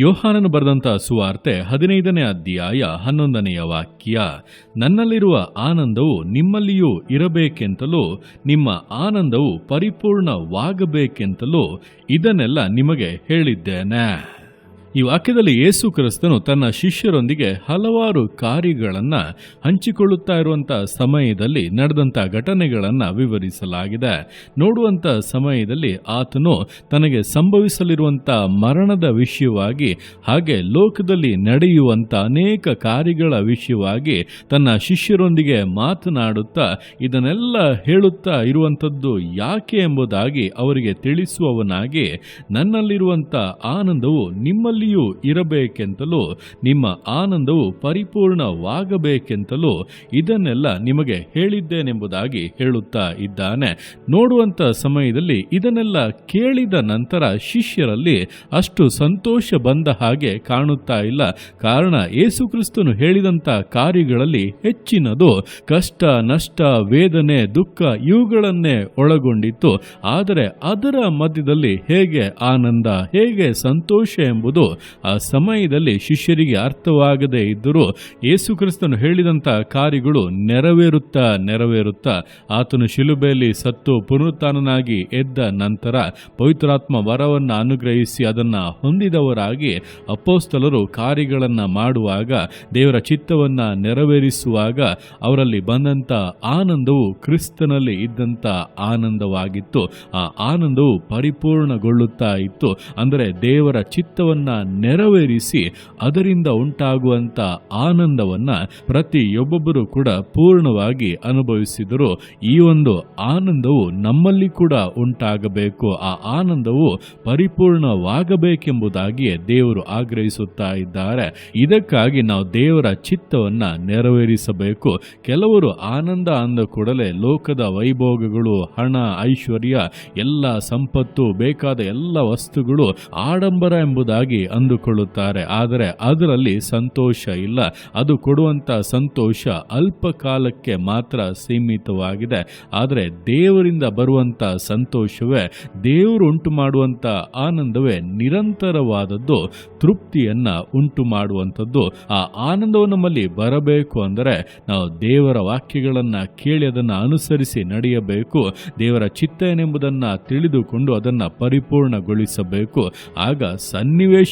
ಯೋಹಾನನು ಬರೆದಂತ ಸುವಾರ್ತೆ ಹದಿನೈದನೇ ಅಧ್ಯಾಯ ಹನ್ನೊಂದನೆಯ ವಾಕ್ಯ, ನನ್ನಲ್ಲಿರುವ ಆನಂದವು ನಿಮ್ಮಲ್ಲಿಯೂ ಇರಬೇಕೆಂತಲೂ, ನಿಮ್ಮ ಆನಂದವು ಪರಿಪೂರ್ಣವಾಗಬೇಕೆಂತಲೂ ಇದನ್ನೆಲ್ಲ ನಿಮಗೆ ಹೇಳಿದ್ದೇನೆ. ಈ ವಾಕ್ಯದಲ್ಲಿ ಯೇಸು ಕ್ರಿಸ್ತನು ತನ್ನ ಶಿಷ್ಯರೊಂದಿಗೆ ಹಲವಾರು ಕಾರ್ಯಗಳನ್ನು ಹಂಚಿಕೊಳ್ಳುತ್ತಾ ಇರುವಂಥ ಸಮಯದಲ್ಲಿ ನಡೆದಂಥ ಘಟನೆಗಳನ್ನು ವಿವರಿಸಲಾಗಿದೆ. ನೋಡುವಂಥ ಸಮಯದಲ್ಲಿ ಆತನು ತನಗೆ ಸಂಭವಿಸಲಿರುವಂಥ ಮರಣದ ವಿಷಯವಾಗಿ ಹಾಗೆ ಲೋಕದಲ್ಲಿ ನಡೆಯುವಂಥ ಅನೇಕ ಕಾರ್ಯಗಳ ವಿಷಯವಾಗಿ ತನ್ನ ಶಿಷ್ಯರೊಂದಿಗೆ ಮಾತನಾಡುತ್ತಾ ಇದನ್ನೆಲ್ಲ ಹೇಳುತ್ತಾ ಇರುವಂಥದ್ದು ಯಾಕೆ ಎಂಬುದಾಗಿ ಅವರಿಗೆ ತಿಳಿಸುವವನಾಗಿ ನನ್ನಲ್ಲಿರುವಂಥ ಆನಂದವು ನಿಮ್ಮಲ್ಲಿಯೂ ಇರಬೇಕೆಂತಲೂ, ನಿಮ್ಮ ಆನಂದವು ಪರಿಪೂರ್ಣವಾಗಬೇಕೆಂತಲೂ, ಇದನ್ನೆಲ್ಲ ನಿಮಗೆ ಹೇಳಿದ್ದೇನೆಂಬುದಾಗಿ ಹೇಳುತ್ತಾ ಇದ್ದಾನೆ. ನೋಡುವಂತ ಸಮಯದಲ್ಲಿ ಇದನ್ನೆಲ್ಲ ಕೇಳಿದ ನಂತರ ಶಿಷ್ಯರಲ್ಲಿ ಅಷ್ಟು ಸಂತೋಷ ಬಂದ ಹಾಗೆ ಕಾಣುತ್ತಾ ಇಲ್ಲ. ಕಾರಣ ಯೇಸುಕ್ರಿಸ್ತನು ಹೇಳಿದಂಥ ಕಾರ್ಯಗಳಲ್ಲಿ ಹೆಚ್ಚಿನದು ಕಷ್ಟ, ನಷ್ಟ, ವೇದನೆ, ದುಃಖ ಇವುಗಳನ್ನೇ ಒಳಗೊಂಡಿತ್ತು. ಆದರೆ ಅದರ ಮಧ್ಯದಲ್ಲಿ ಹೇಗೆ ಆನಂದ, ಹೇಗೆ ಸಂತೋಷ ಎಂಬುದು ಆ ಸಮಯದಲ್ಲಿ ಶಿಷ್ಯರಿಗೆ ಅರ್ಥವಾಗದೇ ಇದ್ದರೂ ಯೇಸು ಕ್ರಿಸ್ತನು ಹೇಳಿದಂತ ಕಾರ್ಯಗಳು ನೆರವೇರುತ್ತಾ ನೆರವೇರುತ್ತಾ ಆತನು ಶಿಲುಬೆಯಲ್ಲಿ ಸತ್ತು ಪುನರುತ್ಥಾನನಾಗಿ ಎದ್ದ ನಂತರ ಪವಿತ್ರಾತ್ಮ ವರವನ್ನು ಅನುಗ್ರಹಿಸಿ ಅದನ್ನ ಹೊಂದಿದವರಾಗಿ ಅಪ್ಪೋಸ್ತಲರು ಕಾರ್ಯಗಳನ್ನು ಮಾಡುವಾಗ, ದೇವರ ಚಿತ್ತವನ್ನ ನೆರವೇರಿಸುವಾಗ ಅವರಲ್ಲಿ ಬಂದಂಥ ಆನಂದವು ಕ್ರಿಸ್ತನಲ್ಲಿ ಇದ್ದಂಥ ಆನಂದವಾಗಿತ್ತು. ಆ ಆನಂದವು ಪರಿಪೂರ್ಣಗೊಳ್ಳುತ್ತಾ ಇತ್ತು. ಅಂದರೆ ದೇವರ ಚಿತ್ತವನ್ನ ನೆರವೇರಿಸಿ ಅದರಿಂದ ಉಂಟಾಗುವಂಥ ಆನಂದವನ್ನ ಪ್ರತಿಯೊಬ್ಬೊಬ್ಬರು ಕೂಡ ಪೂರ್ಣವಾಗಿ ಅನುಭವಿಸಿದರು. ಈ ಒಂದು ಆನಂದವು ನಮ್ಮಲ್ಲಿ ಕೂಡ ಉಂಟಾಗಬೇಕು. ಆ ಆನಂದವು ಪರಿಪೂರ್ಣವಾಗಬೇಕೆಂಬುದಾಗಿಯೇ ದೇವರು ಆಗ್ರಹಿಸುತ್ತಾ ಇದ್ದಾರೆ. ಇದಕ್ಕಾಗಿ ನಾವು ದೇವರ ಚಿತ್ತವನ್ನ ನೆರವೇರಿಸಬೇಕು. ಕೆಲವರು ಆನಂದ ಅಂದ ಕೂಡಲೇ ಲೋಕದ ವೈಭೋಗಗಳು, ಹಣ, ಐಶ್ವರ್ಯ, ಎಲ್ಲ ಸಂಪತ್ತು, ಬೇಕಾದ ಎಲ್ಲ ವಸ್ತುಗಳು ಆಡಂಬರ ಎಂಬುದಾಗಿ ಅಂದುಕೊಳ್ಳುತ್ತಾರೆ. ಆದರೆ ಅದರಲ್ಲಿ ಸಂತೋಷ ಇಲ್ಲ. ಅದು ಕೊಡುವಂತ ಸಂತೋಷ ಅಲ್ಪ ಕಾಲಕ್ಕೆ ಮಾತ್ರ ಸೀಮಿತವಾಗಿದೆ. ಆದರೆ ದೇವರಿಂದ ಬರುವಂತ ಸಂತೋಷವೇ, ದೇವರು ಉಂಟು ಮಾಡುವಂತ ಆನಂದವೇ ನಿರಂತರವಾದದ್ದು, ತೃಪ್ತಿಯನ್ನ ಉಂಟು ಮಾಡುವಂಥದ್ದು ಆ ಆನಂದವು ನಮ್ಮಲ್ಲಿ ಬರಬೇಕು ಅಂದರೆ ನಾವು ದೇವರ ವಾಕ್ಯಗಳನ್ನು ಕೇಳಿ ಅದನ್ನು ಅನುಸರಿಸಿ ನಡೆಯಬೇಕು. ದೇವರ ಚಿತ್ತ ಏನೆಂಬುದನ್ನು ತಿಳಿದುಕೊಂಡು ಅದನ್ನು ಪರಿಪೂರ್ಣಗೊಳಿಸಬೇಕು. ಆಗ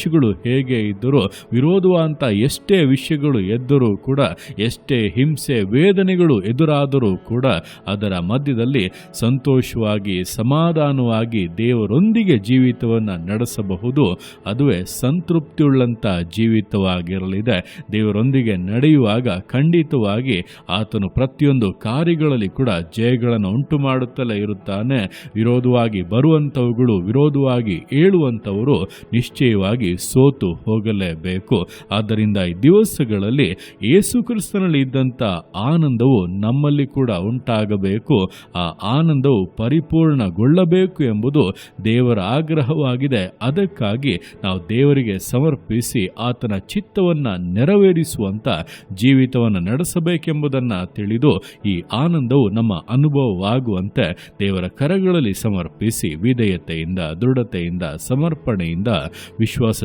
ಸನ್ನಿವೇಶಗಳು ಹೇಗೆ ಇದ್ದರೂ ವಿರೋಧವಂತ ಎಷ್ಟೇ ವಿಷಯಗಳು ಎದ್ದರೂ ಕೂಡ, ಎಷ್ಟೇ ಹಿಂಸೆ, ವೇದನೆಗಳು ಎದುರಾದರೂ ಕೂಡ, ಅದರ ಮಧ್ಯದಲ್ಲಿ ಸಂತೋಷವಾಗಿ, ಸಮಾಧಾನವಾಗಿ ದೇವರೊಂದಿಗೆ ಜೀವಿತವನ್ನು ನಡೆಸಬಹುದು. ಅದುವೇ ಸಂತೃಪ್ತಿಯುಳ್ಳಂಥ ಜೀವಿತವಾಗಿರಲಿದೆ. ದೇವರೊಂದಿಗೆ ನಡೆಯುವಾಗ ಖಂಡಿತವಾಗಿ ಆತನು ಪ್ರತಿಯೊಂದು ಕಾರ್ಯಗಳಲ್ಲಿ ಕೂಡ ಜಯಗಳನ್ನು ಉಂಟು ಮಾಡುತ್ತಲೇ ಇರುತ್ತಾನೆ. ವಿರೋಧವಾಗಿ ಬರುವಂಥವುಗಳು, ವಿರೋಧವಾಗಿ ಏಳುವಂಥವರು ನಿಶ್ಚಯವಾಗಿ ಸೋತು ಹೋಗಲೇಬೇಕು. ಆದ್ದರಿಂದ ಈ ದಿವಸಗಳಲ್ಲಿ ಯೇಸು ಕ್ರಿಸ್ತನಲ್ಲಿ ಇದ್ದಂಥ ಆನಂದವು ನಮ್ಮಲ್ಲಿ ಕೂಡ ಉಂಟಾಗಬೇಕು. ಆ ಆನಂದವು ಪರಿಪೂರ್ಣಗೊಳ್ಳಬೇಕು ಎಂಬುದು ದೇವರ ಆಗ್ರಹವಾಗಿದೆ. ಅದಕ್ಕಾಗಿ ನಾವು ದೇವರಿಗೆ ಸಮರ್ಪಿಸಿ ಆತನ ಚಿತ್ತವನ್ನು ನೆರವೇರಿಸುವಂಥ ಜೀವಿತವನ್ನು ನಡೆಸಬೇಕೆಂಬುದನ್ನು ತಿಳಿದು ಈ ಆನಂದವು ನಮ್ಮ ಅನುಭವವಾಗುವಂತೆ ದೇವರ ಕರಗಳಲ್ಲಿ ಸಮರ್ಪಿಸಿ ವಿಧೇಯತೆಯಿಂದ, ದೃಢತೆಯಿಂದ, ಸಮರ್ಪಣೆಯಿಂದ, ವಿಶ್ವಾಸ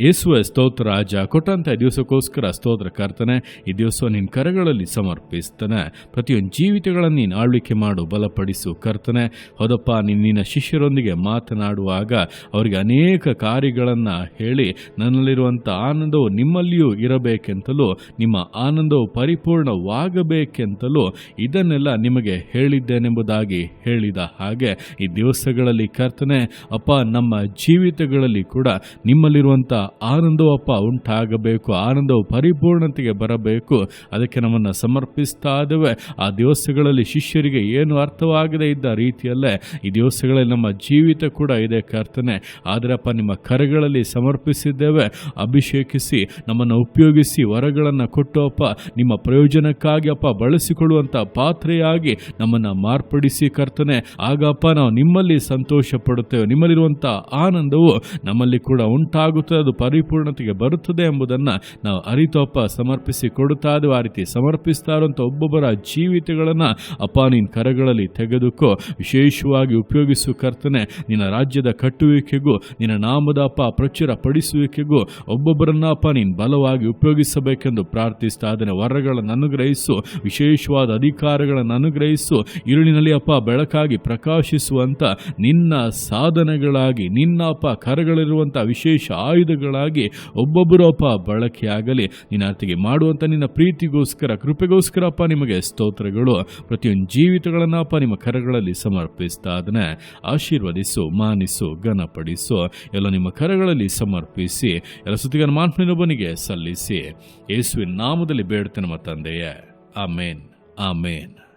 ಯೇಸುವೆ ಸ್ತೋತ್ರ, ರಾಜ, ಕೊಟ್ಟಂತ ದಿವಸಕ್ಕೋಸ್ಕರ ಸ್ತೋತ್ರ ಕರ್ತನೆ, ಈ ದಿವಸ ನಿನ್ನ ಕರಗಳಲ್ಲಿ ಸಮರ್ಪಿಸ್ತಾನೆ. ಪ್ರತಿಯೊಂದು ಜೀವಿತಗಳನ್ನು ನೀನು ಆಳ್ವಿಕೆ ಮಾಡು, ಬಲಪಡಿಸು ಕರ್ತನೆ. ಹೊದಪ್ಪ, ನೀನು ನಿನ್ನ ಶಿಷ್ಯರೊಂದಿಗೆ ಮಾತನಾಡುವಾಗ ಅವರಿಗೆ ಅನೇಕ ಕಾರ್ಯಗಳನ್ನು ಹೇಳಿ, ನನ್ನಲ್ಲಿರುವಂಥ ಆನಂದವು ನಿಮ್ಮಲ್ಲಿಯೂ ಇರಬೇಕೆಂತಲೂ, ನಿಮ್ಮ ಆನಂದವು ಪರಿಪೂರ್ಣವಾಗಬೇಕೆಂತಲೂ ಇದನ್ನೆಲ್ಲ ನಿಮಗೆ ಹೇಳಿದ್ದೇನೆಂಬುದಾಗಿ ಹೇಳಿದ ಹಾಗೆ, ಈ ದಿವಸಗಳಲ್ಲಿ ಕರ್ತನೆ, ಅಪ್ಪ, ನಮ್ಮ ಜೀವಿತಗಳಲ್ಲಿ ಕೂಡ ನಿಮ್ಮಲ್ಲಿರುವಂಥ ಆನಂದವು ಅಪ್ಪ ಉಂಟಾಗಬೇಕು, ಆನಂದವು ಪರಿಪೂರ್ಣತೆಗೆ ಬರಬೇಕು. ಅದಕ್ಕೆ ನಮ್ಮನ್ನು ಸಮರ್ಪಿಸ್ತಾ ಇದ್ದೇವೆ ಆ ದಿವಸಗಳಲ್ಲಿ ಶಿಷ್ಯರಿಗೆ ಏನು ಅರ್ಥವಾಗದೇ ಇದ್ದ ರೀತಿಯಲ್ಲೇ, ಈ ದಿವಸಗಳಲ್ಲಿ ನಮ್ಮ ಜೀವಿತ ಕೂಡ ಇದೆ ಕರ್ತನೆ. ಆದರಪ್ಪ ನಿಮ್ಮ ಕರೆಗಳಲ್ಲಿ ಸಮರ್ಪಿಸಿದ್ದೇವೆ. ಅಭಿಷೇಕಿಸಿ, ನಮ್ಮನ್ನು ಉಪಯೋಗಿಸಿ ವರಗಳನ್ನು ಕೊಟ್ಟು ಅಪ್ಪ ನಿಮ್ಮ ಪ್ರಯೋಜನಕ್ಕಾಗಿ ಅಪ್ಪ ಬಳಸಿಕೊಳ್ಳುವಂಥ ಪಾತ್ರೆಯಾಗಿ ನಮ್ಮನ್ನು ಮಾರ್ಪಡಿಸಿ ಕರ್ತನೆ. ಆಗಪ್ಪ, ನಾವು ನಿಮ್ಮಲ್ಲಿ ಸಂತೋಷ ಪಡುತ್ತೇವೆ ನಿಮ್ಮಲ್ಲಿರುವಂಥ ಆನಂದವು ನಮ್ಮಲ್ಲಿ ಕೂಡ ಉಂಟಾಗುತ್ತದೆ. ಅದು ಪರಿಪೂರ್ಣತೆಗೆ ಬರುತ್ತದೆ ಎಂಬುದನ್ನು ನಾವು ಅರಿತೋಪ ಸಮರ್ಪಿಸಿ ಕೊಡುತ್ತಾ ಅದು ಆ ರೀತಿ ಸಮರ್ಪಿಸ್ತಾ ಇರುವಂಥ ಒಬ್ಬೊಬ್ಬರ ಜೀವಿತಗಳನ್ನು ಅಪ್ಪ ನಿನ್ನ ಕರಗಳಲ್ಲಿ ತೆಗೆದುಕೋ, ವಿಶೇಷವಾಗಿ ಉಪಯೋಗಿಸು ಕರ್ತನೆ, ನಿನ್ನ ರಾಜ್ಯದ ಕಟ್ಟುವಿಕೆಗೂ, ನಿನ್ನ ನಾಮದ ಅಪ್ಪ ಪ್ರಚುರ ಪಡಿಸುವಿಕೆಗೂ ಒಬ್ಬೊಬ್ಬರನ್ನ ಅಪ್ಪ ನೀನು ಬಲವಾಗಿ ಉಪಯೋಗಿಸಬೇಕೆಂದು ಪ್ರಾರ್ಥಿಸ್ತಾ ಅದನ್ನು ವರಗಳನ್ನು ಅನುಗ್ರಹಿಸು, ವಿಶೇಷವಾದ ಅಧಿಕಾರಗಳನ್ನು ಅನುಗ್ರಹಿಸು ಇರುಳಿನಲ್ಲಿ ಅಪ್ಪ ಬೆಳಕಾಗಿ ಪ್ರಕಾಶಿಸುವಂಥ ನಿನ್ನ ಸಾಧನೆಗಳಾಗಿ, ನಿನ್ನ ಅಪ್ಪ ಕರಗಳಿರುವಂಥ ವಿಶೇಷ ಆಯುಧಗಳಾಗಿ ಒಬ್ಬೊಬ್ಬರು ಅಪ್ಪ ಬಳಕೆಯಾಗಲಿ ನಿನ್ನ ಅರ್ಥಿಗೆ ಮಾಡುವಂಥ ನಿನ್ನ ಪ್ರೀತಿಗೋಸ್ಕರ, ಕೃಪೆಗೋಸ್ಕರ ಅಪ್ಪ ನಿಮಗೆ ಸ್ತೋತ್ರಗಳು. ಪ್ರತಿಯೊಂದು ಜೀವಿತಗಳನ್ನು ಅಪ್ಪ ನಿಮ್ಮ ಕರಗಳಲ್ಲಿ ಸಮರ್ಪಿಸ್ತಾ ಅದನ್ನು ಆಶೀರ್ವದಿಸು, ಮಾನಿಸು, ಘನಪಡಿಸು. ಎಲ್ಲ ನಿಮ್ಮ ಕರಗಳಲ್ಲಿ ಸಮರ್ಪಿಸಿ, ಎಲ್ಲ ಸುತ್ತಿಗನ ಮಾನ್ಪನಿನೊಬ್ಬನಿಗೆ ಸಲ್ಲಿಸಿ. ಯೇಸುವಿನ ನಾಮದಲ್ಲಿ ಬೇಡ್ತೇನೆ ನಮ್ಮ ತಂದೆಯೇ. ಆಮೇನ್. ಆಮೇನ್.